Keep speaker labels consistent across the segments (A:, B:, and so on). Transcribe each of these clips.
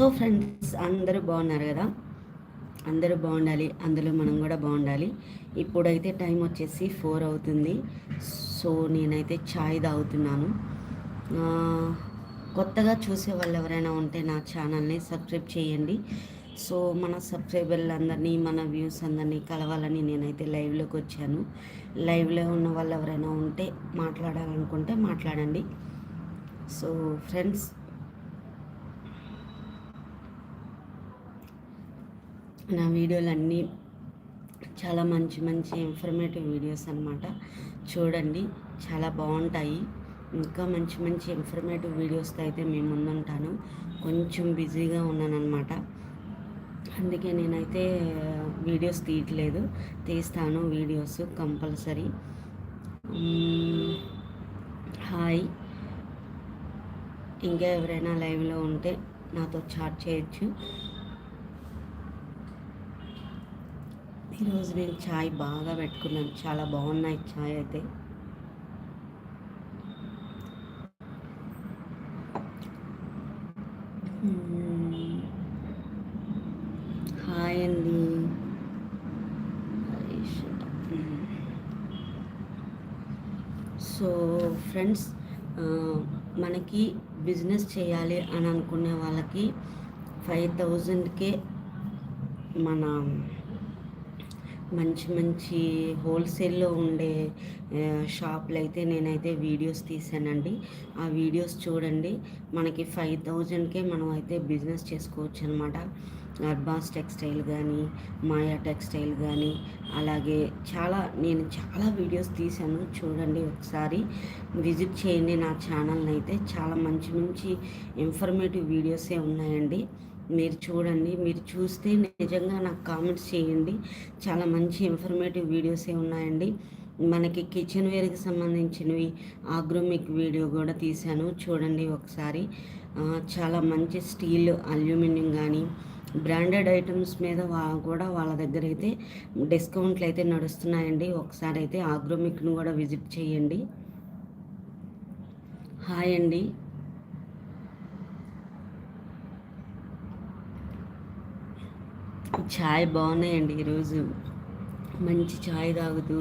A: So friends అందరూ బాగున్నారు కదా? అందరూ బాగుండాలి అందులో మనం కూడా బాగుండాలి. ఇప్పుడైతే టైం వచ్చేసి ఫోర్ అవుతుంది. సో నేనైతే ఛాయ్ తాగుతున్నాను. కొత్తగా చూసే వాళ్ళు ఎవరైనా ఉంటే నా ఛానల్ని సబ్స్క్రైబ్ చేయండి. సో మన సబ్స్క్రైబర్లందరినీ మన వ్యూస్ అందరినీ కలవాలని నేనైతే లైవ్లోకి వచ్చాను. లైవ్లో ఉన్న వాళ్ళు ఎవరైనా ఉంటే మాట్లాడాలనుకుంటే మాట్లాడండి. సో ఫ్రెండ్స్ నా వీడియోలు అన్నీ చాలా మంచి మంచి ఇన్ఫర్మేటివ్ వీడియోస్ అనమాట చూడండి చాలా బాగుంటాయి. ఇంకా మంచి మంచి ఇన్ఫర్మేటివ్ వీడియోస్తో అయితే మేము ముందుంటాను. కొంచెం బిజీగా ఉన్నానన్నమాట. అందుకే నేనైతే వీడియోస్ తీయట్లేదు. తీస్తాను వీడియోస్ కంపల్సరీ. హాయ్. ఇంకా ఎవరైనా లైవ్లో ఉంటే నాతో చాట్ చేయొచ్చు. ఈరోజు నేను చాయ్ బాగా పెట్టుకున్నాను చాలా బాగున్నాయి చాయ్ అయితే. హాయ్ అండి. సో ఫ్రెండ్స్ మనకి బిజినెస్ చేయాలి అని అనుకునే వాళ్ళకి ఫైవ్ థౌజండ్కే మన మంచి మంచి హోల్సేల్లో ఉండే షాప్లు అయితే నేనైతే వీడియోస్ తీసానండి. ఆ వీడియోస్ చూడండి. మనకి ఫైవ్ థౌజండ్కే మనం అయితే బిజినెస్ చేసుకోవచ్చు అనమాట అర్బాస్ టెక్స్టైల్ కానీ మాయా టెక్స్టైల్ కానీ అలాగే చాలా నేను చాలా వీడియోస్ తీశాను చూడండి ఒకసారి. విజిట్ చేయండి నా ఛానల్ని అయితే చాలా మంచి మంచి ఇన్ఫర్మేటివ్ వీడియోసే ఉన్నాయండి. మీరు చూడండి మీరు చూస్తే నిజంగా నాకు కామెంట్స్ చేయండి. చాలా మంచి ఇన్ఫర్మేటివ్ వీడియోసే ఉన్నాయండి. మనకి కిచెన్ వేర్కి సంబంధించినవి ఆగ్రోమిక్ వీడియో కూడా తీశాను. చూడండి ఒకసారి. చాలా మంచి స్టీల్ అల్యూమినియం కానీ బ్రాండెడ్ ఐటమ్స్ మీద కూడా వాళ్ళ దగ్గర అయితే డిస్కౌంట్లు అయితే నడుస్తున్నాయండి. ఒకసారి అయితే ఆగ్రోమిక్ను కూడా విజిట్ చేయండి. హాయ్ అండి. ఛాయ్ బాగున్నాయండి ఈరోజు. మంచి ఛాయ్ తాగుతూ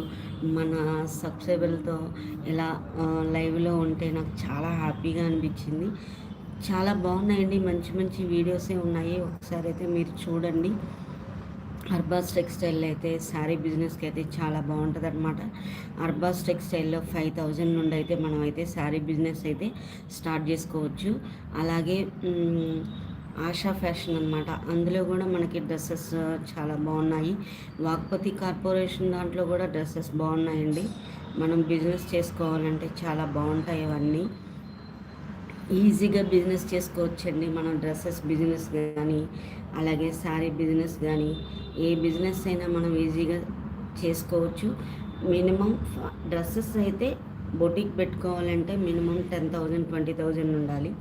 A: మన సబ్స్క్రైబర్లతో ఇలా లైవ్లో ఉంటే నాకు చాలా హ్యాపీగా అనిపించింది. చాలా బాగున్నాయండి మంచి మంచి వీడియోసే ఉన్నాయి. ఒకసారి అయితే మీరు చూడండి. అర్బాస్ టెక్స్టైల్ అయితే శారీ బిజినెస్కి అయితే చాలా బాగుంటుంది అనమాట అర్బాస్ టెక్స్టైల్లో ఫైవ్ థౌజండ్ నుండి అయితే మనం అయితే శారీ బిజినెస్ అయితే స్టార్ట్ చేసుకోవచ్చు. అలాగే ఆశా ఫ్యాషన్ అనమాట అందులో కూడా మనకి డ్రెస్సెస్ చాలా బాగున్నాయి. వాక్పతి కార్పొరేషన్ దాంట్లో కూడా డ్రెస్సెస్ బాగున్నాయండి. మనం బిజినెస్ చేసుకోవాలంటే చాలా బాగుంటాయి అవన్నీ. ఈజీగా బిజినెస్ చేసుకోవచ్చండి. మనం డ్రెస్సెస్ బిజినెస్ కానీ అలాగే శారీ బిజినెస్ కానీ ఏ బిజినెస్ అయినా మనం ఈజీగా చేసుకోవచ్చు. మినిమం డ్రెస్సెస్ అయితే బొటిక్ పెట్టుకోవాలంటే minimum ten thousand twenty thousand ఉండాలి.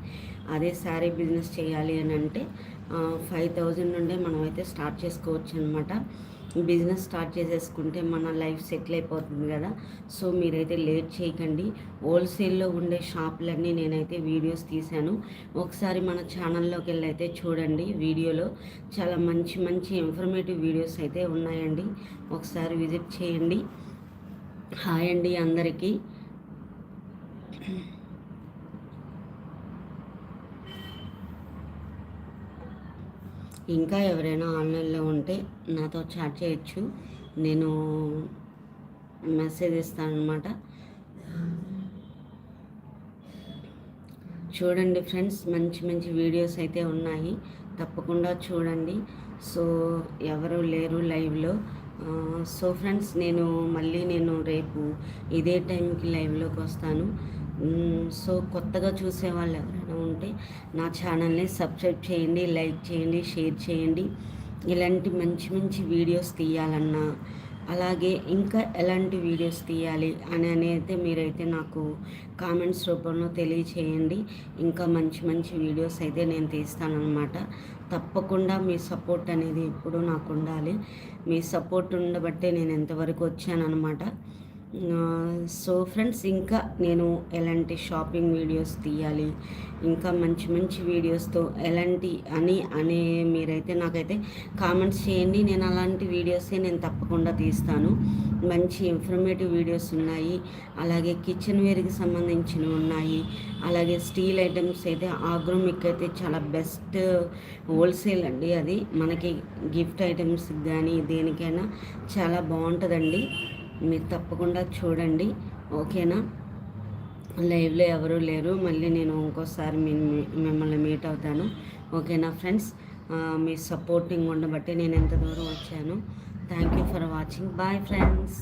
A: అదే శారీ బిజినెస్ చేయాలి అని అంటే ఫైవ్ థౌజండ్ నుండే మనం అయితే స్టార్ట్ చేసుకోవచ్చు అనమాట బిజినెస్ స్టార్ట్ చేసేసుకుంటే మన లైఫ్ సెటిల్ అయిపోతుంది కదా. సో మీరైతే లేట్ చేయకండి. హోల్సేల్లో ఉండే షాపులన్నీ నేనైతే వీడియోస్ తీశాను. ఒకసారి మన ఛానల్లోకి వెళ్ళి అయితే చూడండి వీడియోలో. చాలా మంచి మంచి ఇన్ఫర్మేటివ్ వీడియోస్ అయితే ఉన్నాయండి. ఒకసారి విజిట్ చేయండి. హాయ్ అండి అందరికీ. ఇంకా ఎవరైనా ఆన్లైన్లో ఉంటే నాతో చాట్ చేయొచ్చు. నేను మెసేజ్ ఇస్తాను అనమాట చూడండి ఫ్రెండ్స్ మంచి మంచి వీడియోస్ అయితే ఉన్నాయి. తప్పకుండా చూడండి. సో ఎవరు లేరు లైవ్లో. సో ఫ్రెండ్స్ నేను మళ్ళీ నేను రేపు ఇదే టైంకి లైవ్లోకి వస్తాను. సో కొత్తగా చూసే వాళ్ళు ఎవరైనా ఉంటే నా ఛానల్ని సబ్స్క్రైబ్ చేయండి లైక్ చేయండి షేర్ చేయండి. ఇలాంటి మంచి మంచి వీడియోస్ తీయాలన్నా అలాగే ఇంకా ఎలాంటి వీడియోస్ తీయాలి అని అనేది మీరైతే నాకు కామెంట్స్ రూపంలో తెలియచేయండి. ఇంకా మంచి మంచి వీడియోస్ అయితే నేను తీస్తానన్నమాట. తప్పకుండా మీ సపోర్ట్ అనేది ఎప్పుడూ నాకు ఉండాలి. మీ సపోర్ట్ ఉండబట్టే నేను ఎంతవరకు వచ్చానన్నమాట. సో ఫ్రెండ్స్ ఇంకా నేను ఎలాంటి షాపింగ్ వీడియోస్ తీయాలి ఇంకా మంచి మంచి వీడియోస్తో ఎలాంటి అని అనే మీరైతే నాకైతే కామెంట్స్ చేయండి. నేను అలాంటి వీడియోసే నేను తప్పకుండా తీస్తాను. మంచి ఇన్ఫర్మేటివ్ వీడియోస్ ఉన్నాయి అలాగే కిచెన్ వేర్కి సంబంధించినవి ఉన్నాయి అలాగే స్టీల్ ఐటమ్స్ అయితే ఆగ్రోమిక్ అయితే చాలా బెస్ట్ హోల్సేల్ అండి అది. మనకి గిఫ్ట్ ఐటమ్స్ కానీ దేనికైనా చాలా బాగుంటుందండి. మీరు తప్పకుండా చూడండి ఓకేనా? లైవ్లో ఎవరూ లేరు. మళ్ళీ నేను ఇంకోసారి మిమ్మల్ని మీట్ అవుతాను. ఓకేనా ఫ్రెండ్స్? మీ సపోర్టింగ్ ఉండబట్టి నేను ఎంత దూరం వచ్చాను. Thank you for watching. Bye friends.